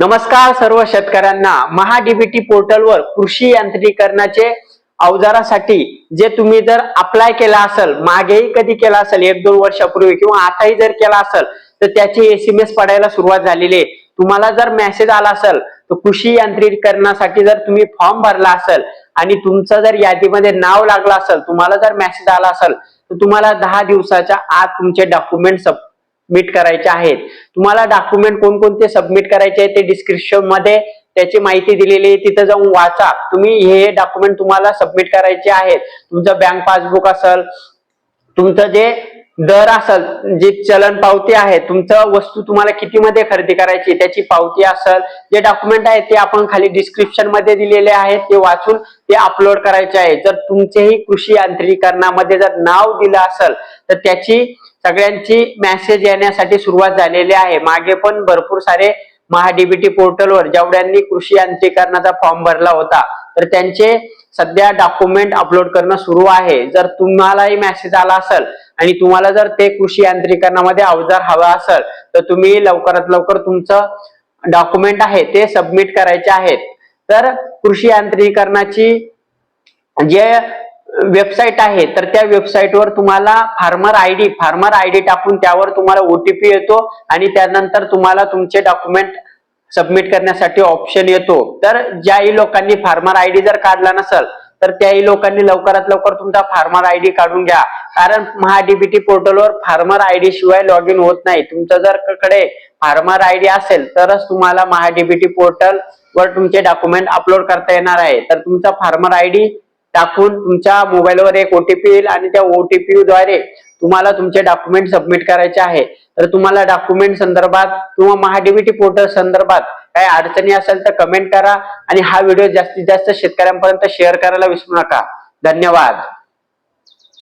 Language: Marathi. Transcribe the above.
नमस्कार सर्व शेतकऱ्यांना. महाडीबीटी पोर्टलवर कृषी यांत्रिकरणाचे अवजारासाठी जे तुम्ही जर अप्लाय केला असेल मागेही कधी केला असेल एक दोन वर्षापूर्वी किंवा आताही जर केला असेल तर त्याची एस एम एस पडायला सुरुवात झालेली आहे. तुम्हाला जर मेसेज आला असेल तर कृषी यांत्रिकरणासाठी जर तुम्ही फॉर्म भरला असेल आणि तुमचं जर यादीमध्ये नाव लागलं असेल तुम्हाला जर मेसेज आला असेल तर तुम्हाला दहा दिवसाच्या आत तुमचे डॉक्युमेंट सबमिट करायचे आहेत. तुम्हाला डॉक्युमेंट कोणकोणते सबमिट करायचे आहे ते डिस्क्रिप्शनमध्ये त्याची माहिती दिलेली आहे. तिथं जाऊन वाचा. तुम्ही हे डॉक्युमेंट तुम्हाला सबमिट करायचे आहेत. तुमचं बँक पासबुक असेल तुमचं जे दर असेल जे चलन पावती आहे तुमचं वस्तू तुम्हाला किती मध्ये खरेदी करायची त्याची पावती असेल जे डॉक्युमेंट आहेत ते आपण खाली डिस्क्रिप्शनमध्ये दिलेले आहेत ते वाचून ते अपलोड करायचे आहे जर तुमचेही कृषी यांत्रिकरणामध्ये जर नाव दिलं असेल तर त्याची सगळ्यांची मेसेज येण्यासाठी सुरुवात झालेली आहे. मागे पण भरपूर सारे महाडीबीटी पोर्टलवर जेवढ्यांनी कृषी यांत्रिकरणाचा फॉर्म भरला होता तर त्यांचे सध्या डॉक्युमेंट अपलोड करणं सुरू आहे. जर तुम्हालाही मेसेज आला असेल आणि तुम्हाला जर ते कृषी यांत्रिकरणामध्ये अवजार हवा असेल तर तुम्ही लवकरात लवकर तुमचं डॉक्युमेंट आहे ते सबमिट करायचे आहेत. तर कृषी यांत्रिकरणाची जे वेबसाईट आहे तर त्या वेबसाईटवर तुम्हाला farmer I D farmer I D टाकून त्यावर तुम्हाला ओटीपी येतो आणि त्यानंतर तुम्हाला तुमचे डॉक्युमेंट सबमिट करण्यासाठी ऑप्शन येतो. तर ज्याही लोकांनी फार्मर आय डी जर काढला नसेल तर त्याही लोकांनी लवकरात लवकर तुमचा फार्मर आय डी काढून घ्या. कारण महाडीबीटी पोर्टलवर फार्मर आय डी शिवाय लॉग इन होत नाही. तुमचं जर कडे फार्मर आय डी असेल तरच तुम्हाला महाडीबीटी पोर्टल वर तुमचे डॉक्युमेंट अपलोड करता येणार आहे. तर तुमचा फार्मर आय डी टाकून तुमच्या मोबाईलवर एक ओटीपी येईल आणि त्या ओटीपी द्वारे तुम्हाला तुमचे डॉक्युमेंट सबमिट करायचे आहे. तर तुम्हाला डॉक्युमेंट संदर्भात किंवा महाडीबीटी पोर्टल संदर्भात काही अडचणी असेल तर कमेंट करा आणि हा व्हिडिओ जास्तीत जास्त शेतकऱ्यांपर्यंत शेअर करायला विसरू नका. धन्यवाद.